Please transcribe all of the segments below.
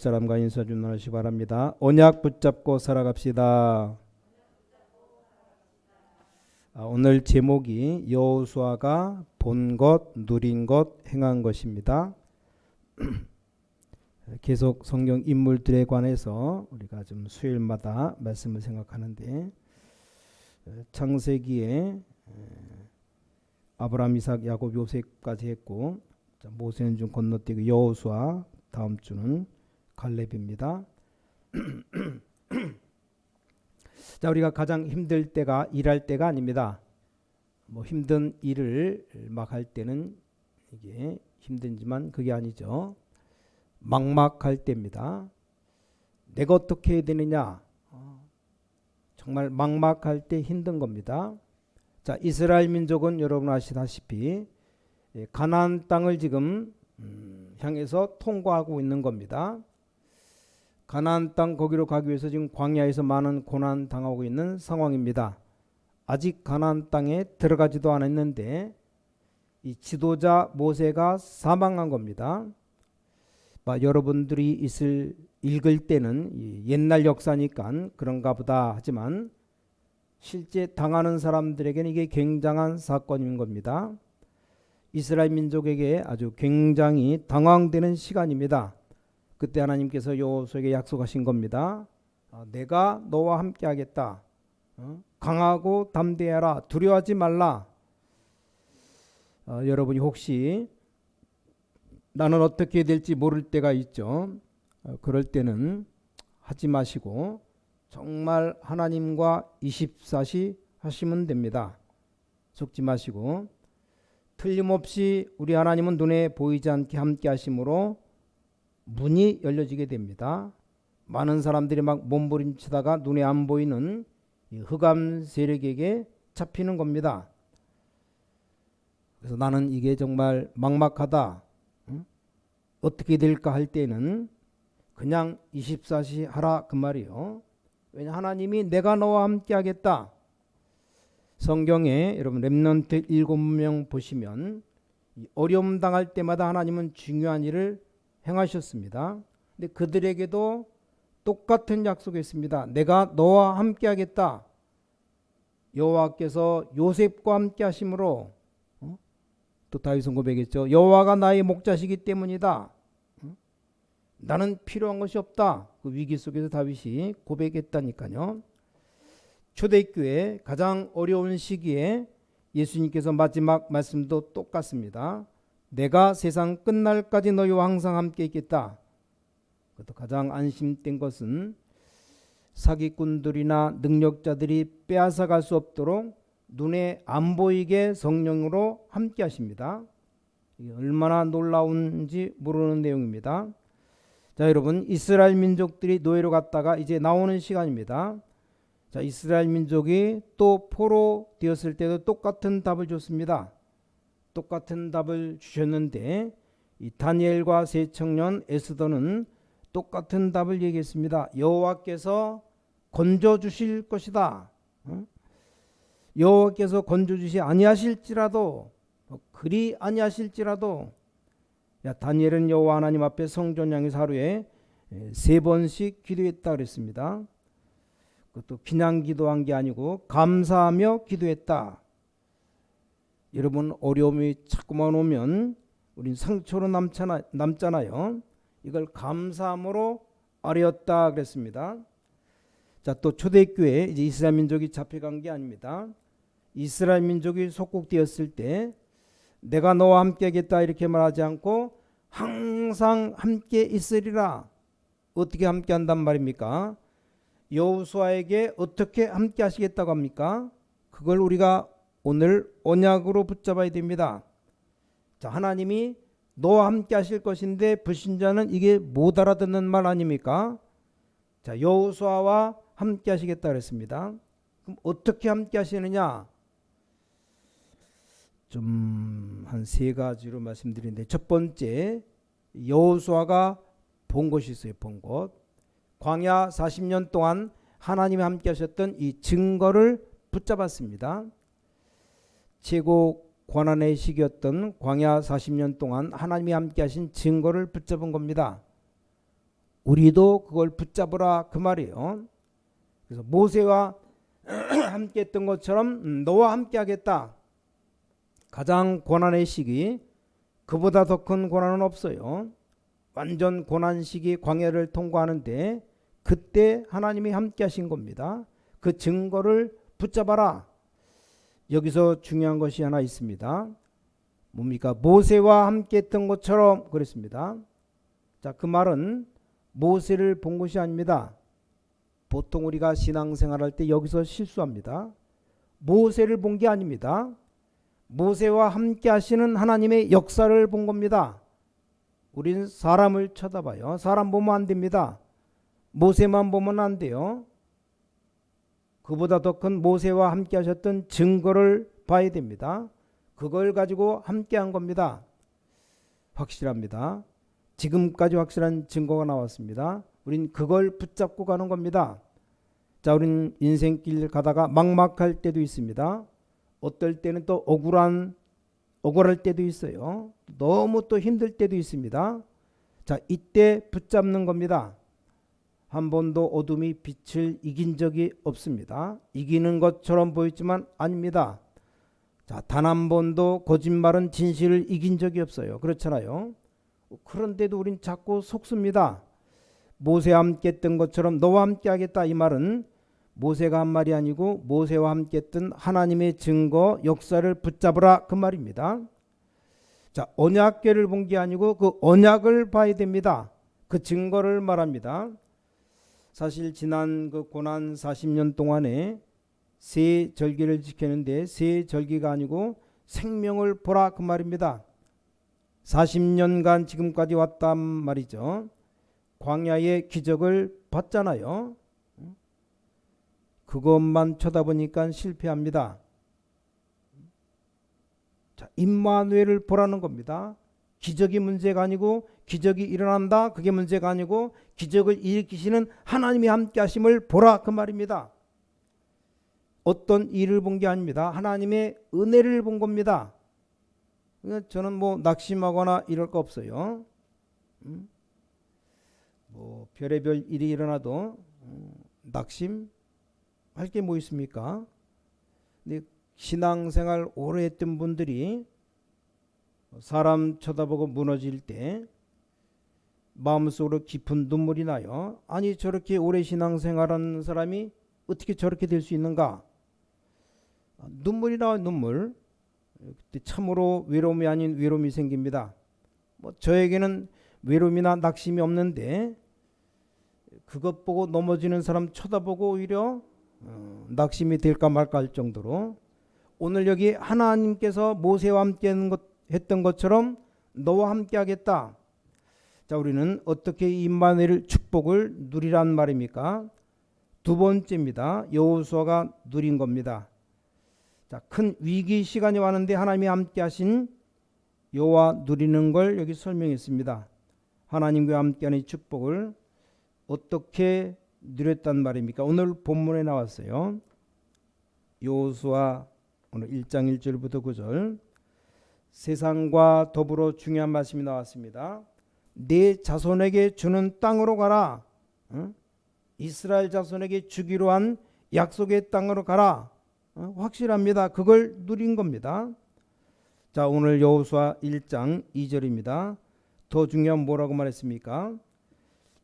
사람과 인사 좀 나누시 바랍니다. 언약 붙잡고 살아갑시다. 아, 오늘 제목이 여호수아가 본 것, 누린 것, 행한 것입니다. 계속 성경 인물들에 관해서 우리가 좀 수요일마다 말씀을 생각하는데 어, 창세기에 에, 아브라함, 이삭, 야곱, 요셉까지 했고 자, 모세는 좀 건너뛰고 여호수아 다음 주는 갈렙입니다. 자, 우리가 가장 힘들 때가 일할 때가 아닙니다. 뭐 힘든 일을 막 할 때는 이게 힘든지만 그게 아니죠. 막막할 때입니다. 내가 어떻게 해야 되느냐? 어, 정말 막막할 때 힘든 겁니다. 자, 이스라엘 민족은 여러분 아시다시피 예, 가나안 땅을 지금 음, 향해서 통과하고 있는 겁니다. 가나안 땅 거기로 가기 위해서 지금 광야에서 많은 고난 당하고 있는 상황입니다. 아직 가나안 땅에 들어가지도 않았는데 이 지도자 모세가 사망한 겁니다. 막 여러분들이 있을 읽을 때는 이 옛날 역사니까 그런가 보다 하지만 실제 당하는 사람들에게는 이게 굉장한 사건인 겁니다. 이스라엘 민족에게 아주 굉장히 당황되는 시간입니다. 그때 하나님께서 여호수에게 약속하신 겁니다. 아, 내가 너와 함께 하겠다. 어? 강하고 담대하라. 두려워하지 말라. 어, 여러분이 혹시 나는 어떻게 될지 모를 때가 있죠. 어, 그럴 때는 하지 마시고 정말 하나님과 24시 하시면 됩니다. 속지 마시고 틀림없이 우리 하나님은 눈에 보이지 않게 함께 하심으로 문이 열려지게 됩니다. 많은 사람들이 막 몸부림치다가 눈에 안 보이는 이 흑암 세력에게 잡히는 겁니다. 그래서 나는 이게 정말 막막하다. 응? 어떻게 될까 할 때는 그냥 24시 하라 그 말이요. 왜냐 하나님이 내가 너와 함께 하겠다. 성경에 여러분 렘넌트 일곱 명 보시면 이 어려움 당할 때마다 하나님은 중요한 일을 행하셨습니다. 근데 그들에게도 똑같은 약속했습니다. 내가 너와 함께 하겠다. 여호와께서 요셉과 함께 하심으로 어? 또 다윗은 고백했죠. 여호와가 나의 목자시기 때문이다. 어? 나는 필요한 것이 없다. 그 위기 속에서 다윗이 고백했다니까요. 초대교회 가장 어려운 시기에 예수님께서 마지막 말씀도 똑같습니다. 내가 세상 끝날까지 너희와 항상 함께 있겠다. 그것도 가장 안심된 것은 사기꾼들이나 능력자들이 빼앗아 갈 수 없도록 눈에 안 보이게 성령으로 함께 하십니다. 이게 얼마나 놀라운지 모르는 내용입니다. 자, 여러분, 이스라엘 민족들이 노예로 갔다가 이제 나오는 시간입니다. 자, 이스라엘 민족이 또 포로 되었을 때도 똑같은 답을 줬습니다. 똑같은 답을 주셨는데 이 다니엘과 세 청년 에스더는 똑같은 답을 얘기했습니다. 여호와께서 건져 주실 것이다. 어? 여호와께서 건져 주시 아니하실지라도 뭐 그리 아니하실지라도 야 다니엘은 여호와 하나님 앞에 성전 향해서 하루에 세 번씩 기도했다 그랬습니다. 그것도 그냥 기도한 게 아니고 감사하며 기도했다. 여러분 어려움이 자꾸만 오면 우린 상처로 남잖아, 남잖아요. 이걸 감사함으로 아뢰었다 그랬습니다. 자, 또 초대교회 이제 이스라엘 민족이 잡혀간 게 아닙니다. 이스라엘 민족이 속국되었을 때 내가 너와 함께 하겠다 이렇게 말하지 않고 항상 함께 있으리라. 어떻게 함께 한단 말입니까? 여호수아에게 어떻게 함께 하시겠다고 합니까? 그걸 우리가 오늘 언약으로 붙잡아야 됩니다. 자, 하나님이 너와 함께 하실 것인데 불신자는 이게 못 알아듣는 말 아닙니까? 자, 여호수아와 함께 하시겠다 그랬습니다. 그럼 어떻게 함께 하시느냐? 좀 한 세 가지로 말씀드리는데 첫 번째 여호수아가 본 것이 있어요. 본 것. 광야 40년 동안 하나님이 함께 하셨던 이 증거를 붙잡았습니다. 최고 고난의 시기였던 광야 40년 동안 하나님이 함께 하신 증거를 붙잡은 겁니다. 우리도 그걸 붙잡으라 그 말이에요. 그래서 모세와 함께 했던 것처럼 음, 너와 함께 하겠다. 가장 고난의 시기 그보다 더 큰 고난은 없어요. 완전 고난 시기 광야를 통과하는데 그때 하나님이 함께 하신 겁니다. 그 증거를 붙잡아라. 여기서 중요한 것이 하나 있습니다. 뭡니까? 모세와 함께 했던 것처럼 그랬습니다. 자, 그 말은 모세를 본 것이 아닙니다. 보통 우리가 신앙생활할 때 여기서 실수합니다. 모세를 본 게 아닙니다. 모세와 함께 하시는 하나님의 역사를 본 겁니다. 우리는 사람을 쳐다봐요. 사람 보면 안 됩니다. 모세만 보면 안 돼요. 그보다 더 큰 모세와 함께 하셨던 증거를 봐야 됩니다. 그걸 가지고 함께 한 겁니다. 확실합니다. 지금까지 확실한 증거가 나왔습니다. 우린 그걸 붙잡고 가는 겁니다. 자, 우린 인생길 가다가 막막할 때도 있습니다. 어떨 때는 또 억울한 억울할 때도 있어요. 너무 또 힘들 때도 있습니다. 자, 이때 붙잡는 겁니다. 한 번도 어둠이 빛을 이긴 적이 없습니다. 이기는 것처럼 보였지만 아닙니다. 자, 단 한 번도 거짓말은 진실을 이긴 적이 없어요. 그렇잖아요. 그런데도 우린 자꾸 속습니다. 모세와 함께 했던 것처럼 너와 함께 하겠다 이 말은 모세가 한 말이 아니고 모세와 함께 했던 하나님의 증거 역사를 붙잡으라 그 말입니다. 자, 언약궤를 본 게 아니고 그 언약을 봐야 됩니다. 그 증거를 말합니다. 사실 지난 그 고난 40년 동안에 세 절기를 지켰는데 세 절기가 아니고 생명을 보라 그 말입니다. 40년간 지금까지 왔단 말이죠. 광야의 기적을 봤잖아요. 그것만 쳐다보니까 실패합니다. 자, 임마누엘을 보라는 겁니다. 기적이 문제가 아니고 기적이 일어난다 그게 문제가 아니고 기적을 일으키시는 하나님이 함께 하심을 보라 그 말입니다. 어떤 일을 본 게 아닙니다. 하나님의 은혜를 본 겁니다. 그러니까 저는 뭐 낙심하거나 이럴 거 없어요. 음? 뭐 별의별 일이 일어나도 음, 낙심 할 게 뭐 있습니까? 신앙생활 오래 했던 분들이 사람 쳐다보고 무너질 때 마음속으로 깊은 눈물이 나요. 아니 저렇게 오래 신앙생활한 사람이 어떻게 저렇게 될 수 있는가? 눈물이 나와 눈물. 그때 참으로 외로움이 아닌 외로움이 생깁니다. 뭐 저에게는 외로움이나 낙심이 없는데 그것 보고 넘어지는 사람 쳐다보고 오히려 어, 낙심이 될까 말까 할 정도로 오늘 여기 하나님께서 모세와 함께 했던 것처럼 너와 함께 하겠다. 자, 우리는 어떻게 임마누엘 축복을 누리란 말입니까? 두 번째입니다. 여호수아가 누린 겁니다. 자, 큰 위기 시간이 왔는데 하나님이 함께 하신 여호와 누리는 걸 여기 설명했습니다. 하나님과 함께하는 축복을 어떻게 누렸단 말입니까? 오늘 본문에 나왔어요. 여호수아 오늘 1장 1절부터 9절 세상과 더불어 중요한 말씀이 나왔습니다. 내 자손에게 주는 땅으로 가라. 응? 이스라엘 자손에게 주기로 한 약속의 땅으로 가라. 어? 확실합니다. 그걸 누린 겁니다. 자, 오늘 여호수아 1장 2절입니다. 더 중요한 뭐라고 말했습니까?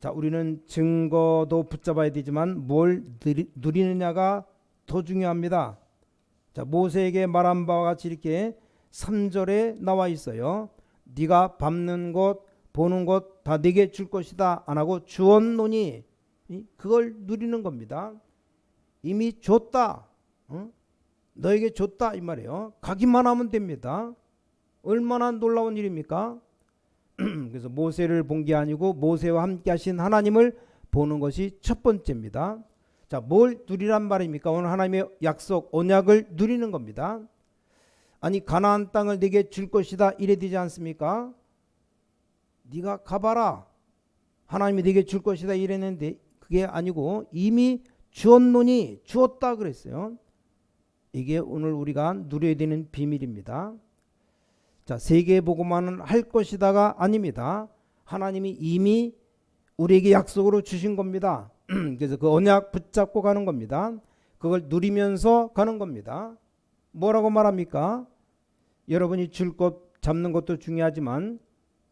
자, 우리는 증거도 붙잡아야 되지만 뭘 누리 느냐가 더 중요합니다. 자, 모세에게 말한 바와 같이 이렇게 3절에 나와 있어요. 네가 밟는 곳, 보는 곳다 네게 줄 것이다 안 하고 주었노니 그걸 누리는 겁니다. 이미 줬다. 어? 너에게 줬다 이 말이에요. 가기만 하면 됩니다. 얼마나 놀라운 일입니까? 그래서 모세를 본 게 아니고 모세와 함께 하신 하나님을 보는 것이 첫 번째입니다. 자, 뭘 누리란 말입니까? 오늘 하나님의 약속, 언약을 누리는 겁니다. 아니 가나안 땅을 네게 줄 것이다 이래 되지 않습니까? 네가 가봐라. 하나님이 네게 줄 것이다 이랬는데 그게 아니고 이미 주었노니 주었다 그랬어요. 이게 오늘 우리가 누려야 되는 비밀입니다. 자, 세계 보고만은 할 것이다가 아닙니다. 하나님이 이미 우리에게 약속으로 주신 겁니다. 그래서 그 언약 붙잡고 가는 겁니다. 그걸 누리면서 가는 겁니다. 뭐라고 말합니까? 여러분이 줄 것 잡는 것도 중요하지만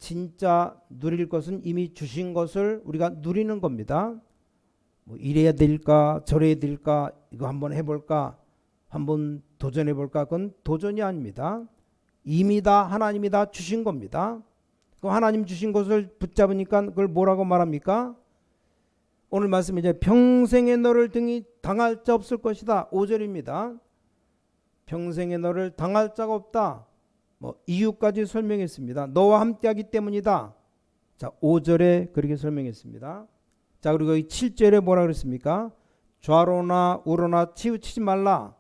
진짜 누릴 것은 이미 주신 것을 우리가 누리는 겁니다. 뭐 이래야 될까 저래야 될까 이거 한번 해볼까 한번 도전해 볼까 그건 도전이 아닙니다. 이미 다 하나님이 다 주신 겁니다. 그 하나님 주신 것을 붙잡으니까 그걸 뭐라고 말합니까? 오늘 말씀 이제 평생의 너를 등이 당할 자 없을 것이다. 5절입니다. 평생의 너를 당할 자가 없다. 뭐 이유까지 설명했습니다. 너와 함께하기 때문이다. 자, 5절에 그렇게 설명했습니다. 자, 그리고 이 7절에 뭐라 그랬습니까? 좌로나 우로나 치우치지 말라.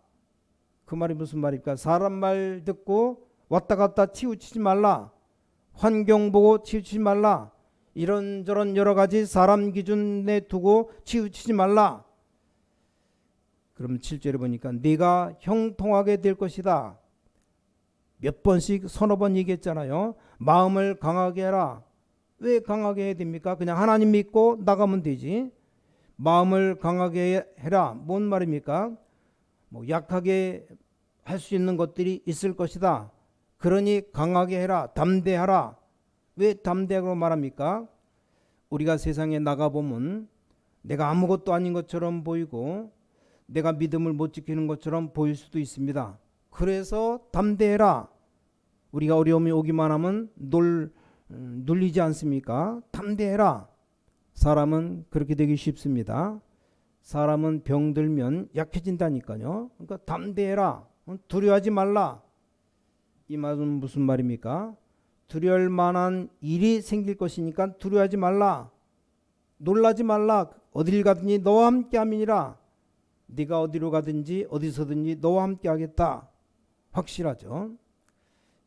그 말이 무슨 말입니까? 사람 말 듣고 왔다 갔다 치우치지 말라. 환경 보고 치우치지 말라. 이런저런 여러 가지 사람 기준에 두고 치우치지 말라. 그럼 7절에 보니까 네가 형통하게 될 것이다. 몇 번씩 서너 번 얘기했잖아요. 마음을 강하게 해라. 왜 강하게 해야 됩니까? 그냥 하나님 믿고 나가면 되지. 마음을 강하게 해라. 뭔 말입니까? 뭐 약하게 할 수 있는 것들이 있을 것이다. 그러니 강하게 해라. 담대하라. 왜 담대하고 말합니까? 우리가 세상에 나가 보면 내가 아무것도 아닌 것처럼 보이고 내가 믿음을 못 지키는 것처럼 보일 수도 있습니다. 그래서 담대해라. 우리가 어려움이 오기만 하면 놀 음, 눌리지 않습니까? 담대해라. 사람은 그렇게 되기 쉽습니다. 사람은 병들면 약해진다니까요. 그러니까 담대해라. 어, 두려워하지 말라. 이 말은 무슨 말입니까? 두려울 만한 일이 생길 것이니까 두려워하지 말라. 놀라지 말라. 어딜 가든지 너와 함께 함이니라. 네가 어디로 가든지 어디서든지 너와 함께 하겠다. 확실하죠.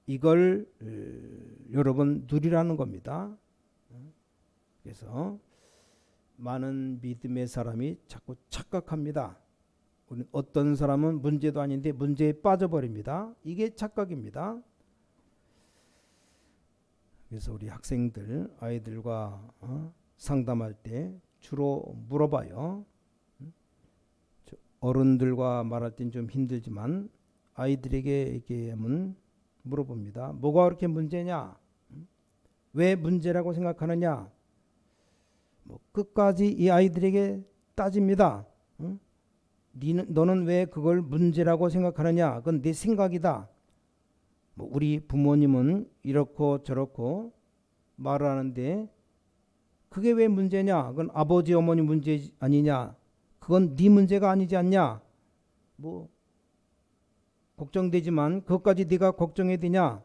이걸 어, 여러분 누리라는 겁니다. 그래서 많은 믿음의 사람이 자꾸 착각합니다. 어떤 사람은 문제도 아닌데 문제에 빠져버립니다. 이게 착각입니다. 그래서 우리 학생들 아이들과 어, 상담할 때 주로 물어봐요. 저 어른들과 말할 땐 좀 힘들지만 아이들에게 이렇게 하면 물어봅니다. 뭐가 그렇게 문제냐? 왜 문제라고 생각하느냐? 뭐 끝까지 이 아이들에게 따집니다. 응? 니는 너는 왜 그걸 문제라고 생각하느냐? 그건 내 생각이다. 뭐 우리 부모님은 이렇고 저렇고 말을 하는데 그게 왜 문제냐? 그건 아버지 어머니 문제 아니냐? 그건 네 문제가 아니지 않냐? 뭐 걱정되지만 그것까지 네가 걱정해야 되냐?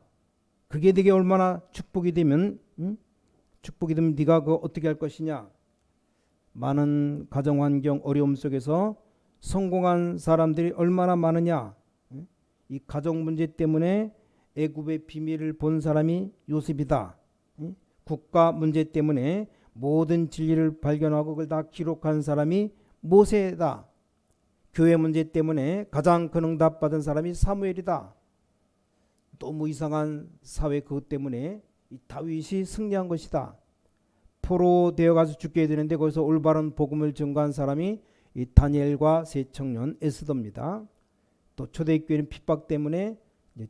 그게 네게 얼마나 축복이 되면 응? 축복이 되면 네가 그 어떻게 할 것이냐? 많은 가정 환경 어려움 속에서 성공한 사람들이 얼마나 많으냐? 응? 이 가정 문제 때문에 애굽의 비밀을 본 사람이 요셉이다. 응? 국가 문제 때문에 모든 진리를 발견하고 그걸 다 기록한 사람이 모세다. 교회 문제 때문에 가장 큰 응답 받은 사람이 사무엘이다. 너무 이상한 사회 그것 때문에 이 다윗이 승리한 것이다. 포로 되어 가서 죽게 되는데 거기서 올바른 복음을 증거한 사람이 이 다니엘과 세 청년 에스더입니다. 또 초대교회는 핍박 때문에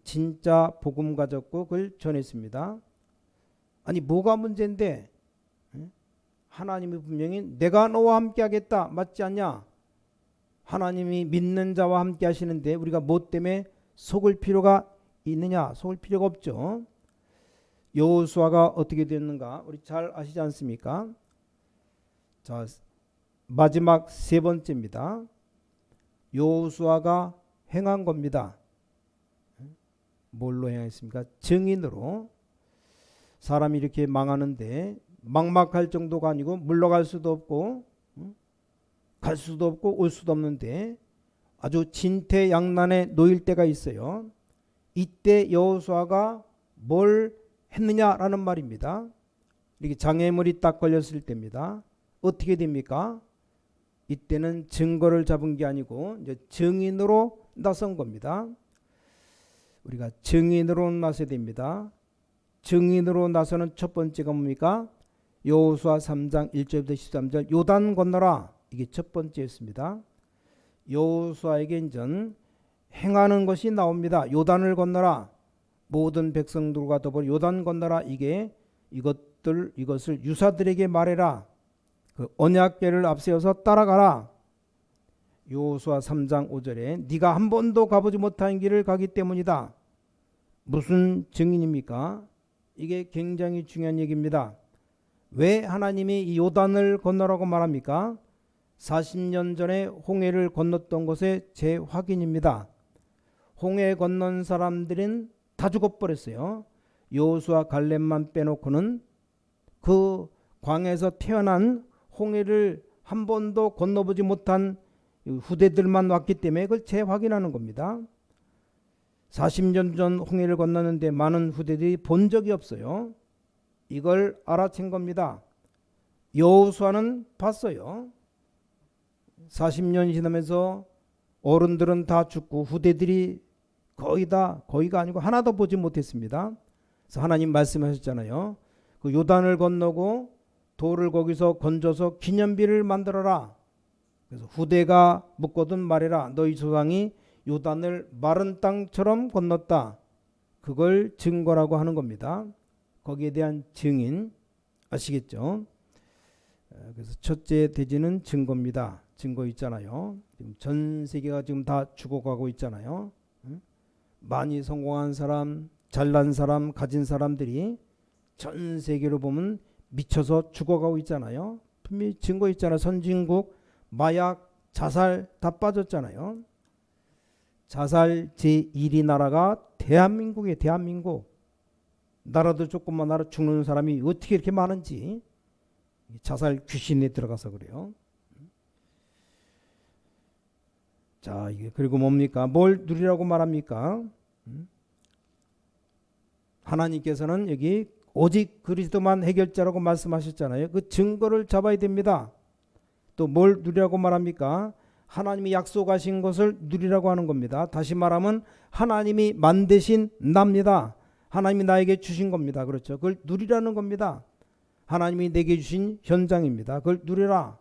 진짜 복음 가졌고 그걸 전했습니다. 아니 뭐가 문제인데 하나님이 분명히 내가 너와 함께 하겠다 맞지 않냐? 하나님이 믿는 자와 함께 하시는데 우리가 뭐 때문에 속을 필요가 있느냐? 속을 필요가 없죠. 여호수아가 어떻게 됐는가? 우리 잘 아시지 않습니까? 자, 마지막 세 번째입니다. 여호수아가 행한 겁니다. 뭘로 행했습니까? 증인으로 사람이 이렇게 망하는데 막막할 정도가 아니고 물러갈 수도 없고 갈 수도 없고 올 수도 없는데 아주 진퇴양난에 놓일 때가 있어요. 이때 여호수아가 뭘 했느냐라는 말입니다. 이렇게 장애물이 딱 걸렸을 때입니다. 어떻게 됩니까? 이때는 증거를 잡은 게 아니고 이제 증인으로 나선 겁니다. 우리가 증인으로 나서야 됩니다. 증인으로 나서는 첫 번째가 뭡니까? 여호수아 3장 1절부터 13절 요단 건너라 이게 첫 번째였습니다. 여호수아에게 인전 행하는 것이 나옵니다. 요단을 건너라 모든 백성들과 더불어 요단 건너라 이게 이것들 이것을 유사들에게 말해라 그 언약궤를 앞세워서 따라가라 여호수아 3장 5절에 네가 한 번도 가보지 못한 길을 가기 때문이다. 무슨 증인입니까? 이게 굉장히 중요한 얘기입니다. 왜 하나님이 이 요단을 건너라고 말합니까? 40년 전에 홍해를 건넜던 것의 재확인입니다. 홍해 건넌 사람들은 다 죽어버렸어요. 여호수아 갈렙만 빼놓고는 그 광에서 태어난 홍해를 한 번도 건너보지 못한 후대들만 왔기 때문에 그걸 재확인하는 겁니다. 40년 전 홍해를 건너는데 많은 후대들이 본 적이 없어요. 이걸 알아챈 겁니다. 여호수아는 봤어요. 40년이 지나면서 어른들은 다 죽고 후대들이 거의 다 거의가 아니고 하나도 보지 못했습니다. 그래서 하나님 말씀하셨잖아요. 그 요단을 건너고 돌을 거기서 건져서 기념비를 만들어라. 그래서 후대가 묻거든 말해라. 너희 조상이 요단을 마른 땅처럼 건넜다. 그걸 증거라고 하는 겁니다. 거기에 대한 증인 아시겠죠? 어, 그래서 첫째 대지는 증거입니다. 증거 있잖아요. 지금 전 세계가 지금 다 죽어가고 있잖아요. 응? 많이 성공한 사람, 잘난 사람, 가진 사람들이 전 세계로 보면 미쳐서 죽어가고 있잖아요. 분명히 증거 있잖아요. 선진국 마약, 자살 다 빠졌잖아요. 자살 제1위 나라가 대한민국이에요. 대한민국. 나라도 조금만 나라 죽는 사람이 어떻게 이렇게 많은지 자살 귀신에 들어가서 그래요. 자, 이게 그리고 뭡니까? 뭘 누리라고 말합니까? 음? 하나님께서는 여기 오직 그리스도만 해결자라고 말씀하셨잖아요. 그 증거를 잡아야 됩니다. 또 뭘 누리라고 말합니까? 하나님이 약속하신 것을 누리라고 하는 겁니다. 다시 말하면 하나님이 만드신 납니다. 하나님이 나에게 주신 겁니다. 그렇죠. 그걸 누리라는 겁니다. 하나님이 내게 주신 현장입니다. 그걸 누리라.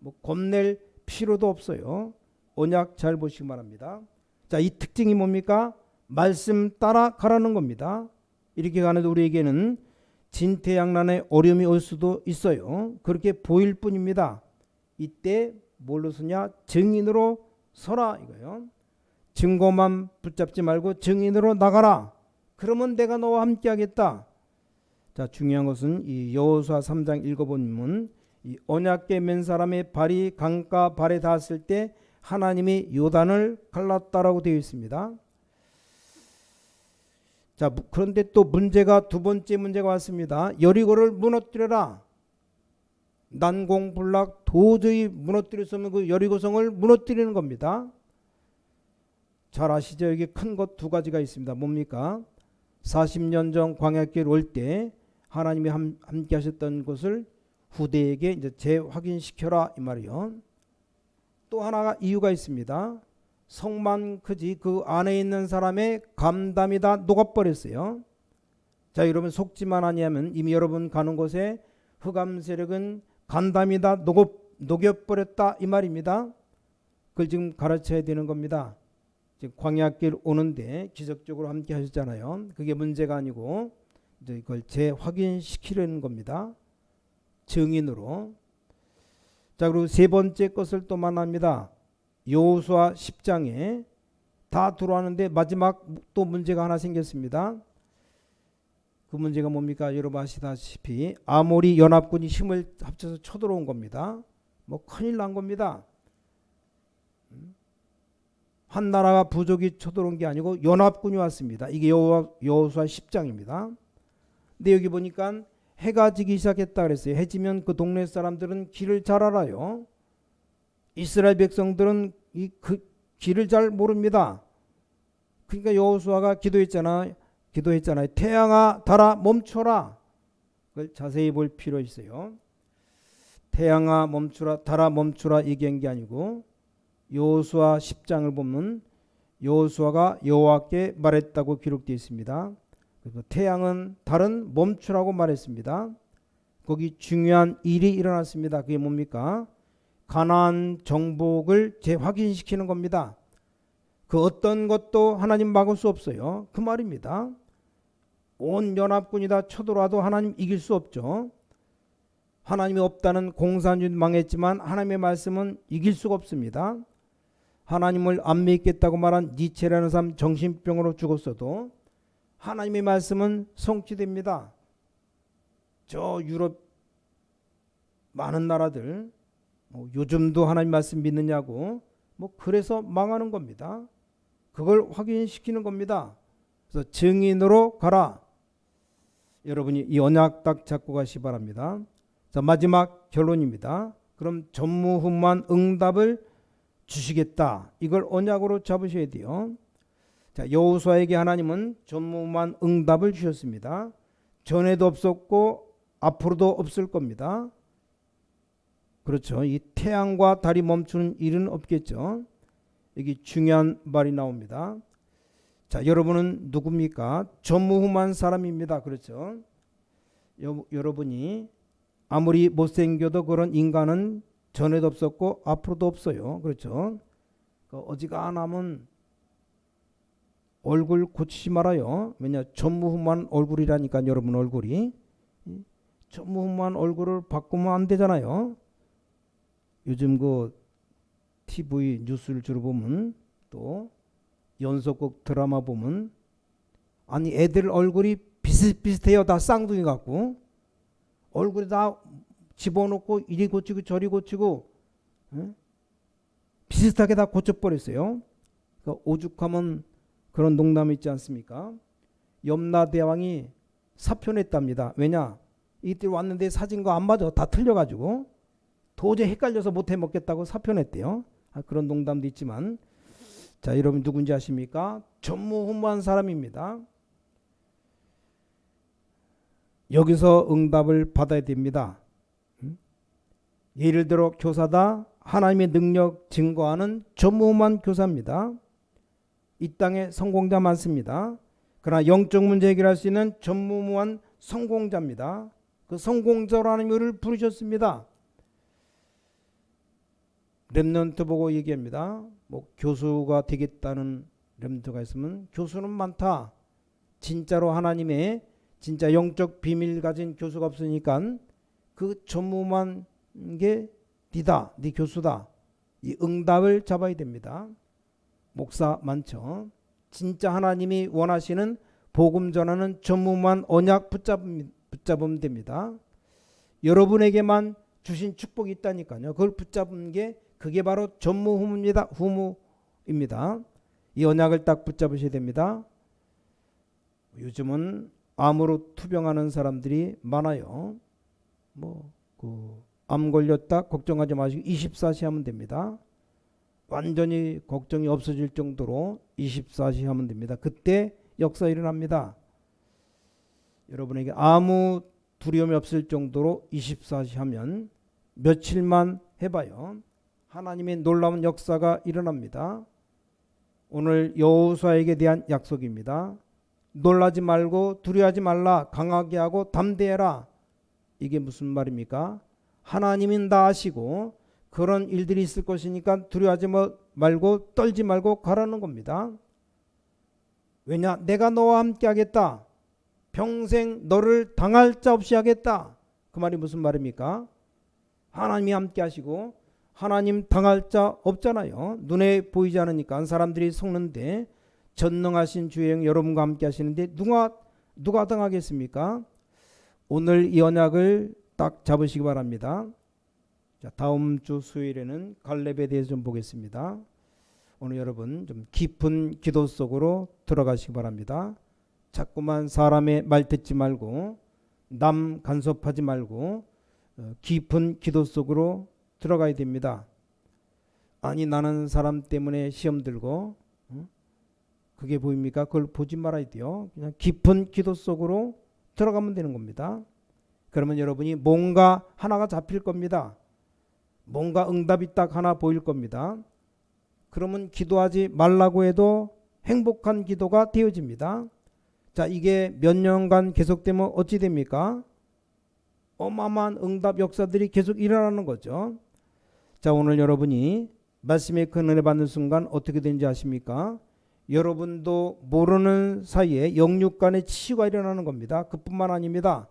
뭐 겁낼 필요도 없어요. 언약 잘 보시기 바랍니다. 자, 이 특징이 뭡니까? 말씀 따라 가라는 겁니다. 이렇게 가는데 우리에게는 진퇴양난의 어려움이 올 수도 있어요. 그렇게 보일 뿐입니다. 이때 뭘로 서냐? 증인으로 서라 이거요. 증거만 붙잡지 말고 증인으로 나가라. 그러면 내가 너와 함께 하겠다. 자, 중요한 것은 이 여호수아 3장 읽어보면 이 언약궤 맨 사람의 발이 강가 발에 닿았을 때 하나님이 요단을 갈랐다라고 되어 있습니다. 자, 그런데 또 문제가 두 번째 문제가 왔습니다. 여리고를 무너뜨려라. 난공불락 도저히 무너뜨릴 수 없는 그 여리고성을 무너뜨리는 겁니다. 잘 아시죠? 여기 큰 것 두 가지가 있습니다. 뭡니까? 40년 전 광야길 올 때 하나님이 함, 함께 하셨던 것을 후대에게 이제 재확인시켜라 이 말이요. 또 하나가 이유가 있습니다. 성만 크지 그 안에 있는 사람의 감담이 다 녹아버렸어요. 자 여러분 속지만 아니하면 이미 여러분 가는 곳에 흑암 세력은 간담이 다 녹여, 녹여버렸다 이 말입니다. 그걸 지금 가르쳐야 되는 겁니다. 지금 광야길 오는데 기적적으로 함께 하셨잖아요. 그게 문제가 아니고 이제 그걸 재확인시키려는 겁니다. 증인으로. 자 그리고 세 번째 것을 또 만납니다. 여호수아 10장에 다 들어왔는데 마지막 또 문제가 하나 생겼습니다. 그 문제가 뭡니까? 여러분 아시다시피 아모리 연합군이 힘을 합쳐서 쳐들어온 겁니다. 뭐 큰일 난 겁니다. 한 나라가 부족이 쳐들어온 게 아니고 연합군이 왔습니다. 이게 여호수아 10장입니다. 근데 여기 보니까 해가 지기 시작했다 그랬어요. 해 지면 그 동네 사람들은 길을 잘 알아요. 이스라엘 백성들은 이 그 길을 잘 모릅니다. 그러니까 여호수아가 기도했잖아. 기도했잖아요. 태양아 달아 멈춰라. 그걸 자세히 볼 필요 있어요. 태양아 멈추라 달아 멈추라 얘기한 게 아니고 여호수아 10장을 보면 여호수아가 여호와께 말했다고 기록되어 있습니다. 태양은 달은 멈추라고 말했습니다. 거기 중요한 일이 일어났습니다. 그게 뭡니까? 가나안 정복을 재확인시키는 겁니다. 그 어떤 것도 하나님 막을 수 없어요. 그 말입니다. 온 연합군이 다 쳐들어와도 하나님 이길 수 없죠. 하나님이 없다는 공산주의 망했지만 하나님의 말씀은 이길 수가 없습니다. 하나님을 안 믿겠다고 말한 니체라는 사람 정신병으로 죽었어도 하나님의 말씀은 성취됩니다. 저 유럽 많은 나라들 뭐 요즘도 하나님 말씀 믿느냐고 뭐 그래서 망하는 겁니다. 그걸 확인시키는 겁니다. 그래서 증인으로 가라. 여러분이 이 언약 딱 잡고 가시 바랍니다. 자 마지막 결론입니다. 그럼 전무후무한 응답을 주시겠다. 이걸 언약으로 잡으셔야 돼요. 자 여호수아에게 하나님은 전무후무한 응답을 주셨습니다. 전에도 없었고 앞으로도 없을 겁니다. 그렇죠. 이 태양과 달이 멈추는 일은 없겠죠. 여기 중요한 말이 나옵니다. 자, 여러분은 누굽니까? 전무후무한 사람입니다. 그렇죠. 여, 여러분이 아무리 못생겨도 그런 인간은 전에도 없었고 앞으로도 없어요. 그렇죠. 그 어지간하면 얼굴 고치지 말아요. 왜냐 전무후무한 얼굴이라니까 여러분 얼굴이 전무후무한 얼굴을 바꾸면 안 되잖아요. 요즘 그 TV 뉴스를 주로 보면 또 연속극 드라마 보면 아니 애들 얼굴이 비슷비슷해요. 다 쌍둥이 같고 얼굴이 다 집어넣고 이리 고치고 저리 고치고 응? 비슷하게 다 고쳐버렸어요. 그러니까 오죽하면 그런 농담이 있지 않습니까? 염라 대왕이 사표냈답니다. 왜냐? 이때 왔는데 사진과 안 맞아. 다 틀려가지고 도저히 헷갈려서 못해 먹겠다고 사표냈대요. 아, 그런 농담도 있지만 자 여러분 누군지 아십니까? 전무후무한 사람입니다. 여기서 응답을 받아야 됩니다. 음? 예를 들어 교사다 하나님의 능력 증거하는 전무후무한 교사입니다. 이 땅에 성공자 많습니다. 그러나 영적 문제 해결할 수 있는 전무후무한 성공자입니다. 그 성공자라는 이유를 부르셨습니다. 렘넌트 보고 얘기합니다. 뭐 교수가 되겠다는 렘넌트가 있으면 교수는 많다. 진짜로 하나님의 진짜 영적 비밀 가진 교수가 없으니까 그 전무만 게 네다, 네 교수다. 이 응답을 잡아야 됩니다. 목사 많죠. 진짜 하나님이 원하시는 복음 전하는 전무만 언약 붙잡으면, 붙잡으면 됩니다. 여러분에게만 주신 축복이 있다니까요. 그걸 붙잡은 게 그게 바로 전무후무입니다. 후무입니다. 이 언약을 딱 붙잡으셔야 됩니다. 요즘은 암으로 투병하는 사람들이 많아요. 뭐 그 암 걸렸다 걱정하지 마시고 24시 하면 됩니다. 완전히 걱정이 없어질 정도로 24시 하면 됩니다. 그때 역사 일어납니다. 여러분에게 아무 두려움이 없을 정도로 24시 하면 며칠만 해봐요. 하나님의 놀라운 역사가 일어납니다. 오늘 여호수아에게 대한 약속입니다. 놀라지 말고 두려워하지 말라 강하게 하고 담대해라. 이게 무슨 말입니까? 하나님은 다 아시고 그런 일들이 있을 것이니까 두려워하지 뭐 말고 떨지 말고 가라는 겁니다. 왜냐? 내가 너와 함께 하겠다. 평생 너를 당할 자 없이 하겠다. 그 말이 무슨 말입니까? 하나님이 함께 하시고 하나님 당할 자 없잖아요. 눈에 보이지 않으니까 사람들이 속는데 전능하신 주의 여러분과 함께 하시는데 누가 누가 당하겠습니까? 오늘 이 언약을 딱 잡으시기 바랍니다. 자, 다음 주 수요일에는 갈렙에 대해서 좀 보겠습니다. 오늘 여러분 좀 깊은 기도 속으로 들어가시기 바랍니다. 자꾸만 사람의 말 듣지 말고 남 간섭하지 말고 어, 깊은 기도 속으로 들어가야 됩니다. 아니 나는 사람 때문에 시험 들고 그게 보입니까? 그걸 보지 말아야 돼요. 그냥 깊은 기도 속으로 들어가면 되는 겁니다. 그러면 여러분이 뭔가 하나가 잡힐 겁니다. 뭔가 응답이 딱 하나 보일 겁니다. 그러면 기도하지 말라고 해도 행복한 기도가 되어집니다. 자, 이게 몇 년간 계속되면 어찌 됩니까? 어마어마한 응답 역사들이 계속 일어나는 거죠. 자, 오늘 여러분이 말씀의 큰 은혜 받는 순간 어떻게 되는지 아십니까? 여러분도 모르는 사이에 영육 간의 치유가 일어나는 겁니다. 그뿐만 아닙니다.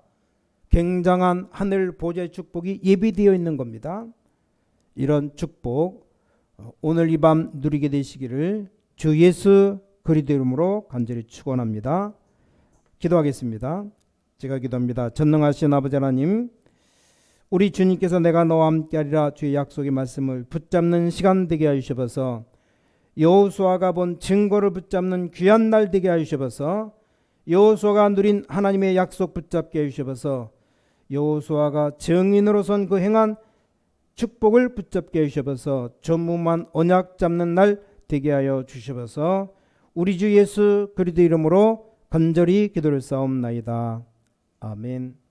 굉장한 하늘 보좌의 축복이 예비되어 있는 겁니다. 이런 축복 어, 오늘 이 밤 누리게 되시기를 주 예수 그리스도 이름으로 간절히 축원합니다. 기도하겠습니다. 제가 기도합니다. 전능하신 아버지 하나님 우리 주님께서 내가 너와 함께하리라 주의 약속의 말씀을 붙잡는 시간 되게 주셔서 여호수아가 본 증거를 붙잡는 귀한 날 되게 주셔서 여호수아가 누린 하나님의 약속 붙잡게 해 주셔서 여호수아가 증인으로선 그 행한 축복을 붙잡게 해 주셔서 전무만 언약 잡는 날 되게 하여 주셔서 우리 주 예수 그리스도 이름으로 간절히 기도를 싸움나이다. 아멘.